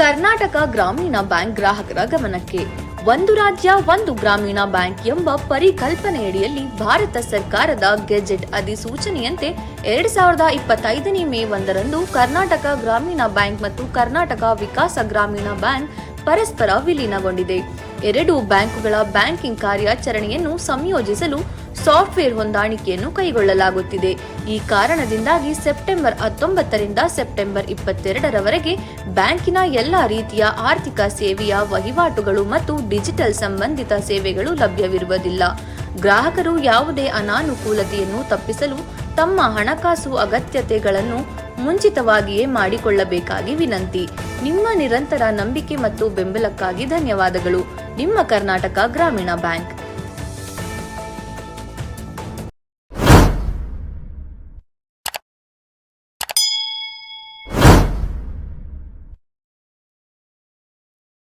ಕರ್ನಾಟಕ ಗ್ರಾಮೀಣ ಬ್ಯಾಂಕ್ ಗ್ರಾಹಕರ ಗಮನಕ್ಕೆ. ಒಂದು ರಾಜ್ಯ, ಒಂದು ಗ್ರಾಮೀಣ ಬ್ಯಾಂಕ್ ಎಂಬ ಪರಿಕಲ್ಪನೆಯಡಿಯಲ್ಲಿ ಭಾರತ ಸರ್ಕಾರದ ಗೆಜೆಟ್ ಅಧಿಸೂಚನೆಯಂತೆ ಎರಡ್ ಸಾವಿರದ ಇಪ್ಪತ್ತೈದನೇ ಮೇ ಒಂದರಂದು ಕರ್ನಾಟಕ ಗ್ರಾಮೀಣ ಬ್ಯಾಂಕ್ ಮತ್ತು ಕರ್ನಾಟಕ ವಿಕಾಸ ಗ್ರಾಮೀಣ ಬ್ಯಾಂಕ್ ಪರಸ್ಪರ ವಿಲೀನಗೊಂಡಿದೆ. ಎರಡು ಬ್ಯಾಂಕುಗಳ ಬ್ಯಾಂಕಿಂಗ್ ಕಾರ್ಯಾಚರಣೆಯನ್ನು ಸಂಯೋಜಿಸಲು ಸಾಫ್ಟ್ವೇರ್ ಹೊಂದಾಣಿಕೆಯನ್ನು ಕೈಗೊಳ್ಳಲಾಗುತ್ತಿದೆ. ಈ ಕಾರಣದಿಂದಾಗಿ ಸೆಪ್ಟೆಂಬರ್ ಹತ್ತೊಂಬತ್ತರಿಂದ ಸೆಪ್ಟೆಂಬರ್ ಇಪ್ಪತ್ತೆರಡರವರೆಗೆ ಬ್ಯಾಂಕಿನ ಎಲ್ಲ ರೀತಿಯ ಆರ್ಥಿಕ ಸೇವೆಯ ವಹಿವಾಟುಗಳು ಮತ್ತು ಡಿಜಿಟಲ್ ಸಂಬಂಧಿತ ಸೇವೆಗಳು ಲಭ್ಯವಿರುವುದಿಲ್ಲ. ಗ್ರಾಹಕರು ಯಾವುದೇ ಅನಾನುಕೂಲತೆಯನ್ನು ತಪ್ಪಿಸಲು ತಮ್ಮ ಹಣಕಾಸು ಅಗತ್ಯತೆಗಳನ್ನು ಮುಂಚಿತವಾಗಿಯೇ ಮಾಡಿಕೊಳ್ಳಬೇಕಾಗಿ ವಿನಂತಿ. ನಿಮ್ಮ ನಿರಂತರ ನಂಬಿಕೆ ಮತ್ತು ಬೆಂಬಲಕ್ಕಾಗಿ ಧನ್ಯವಾದಗಳು. ನಿಮ್ಮ ಕರ್ನಾಟಕ ಗ್ರಾಮೀಣ ಬ್ಯಾಂಕ್.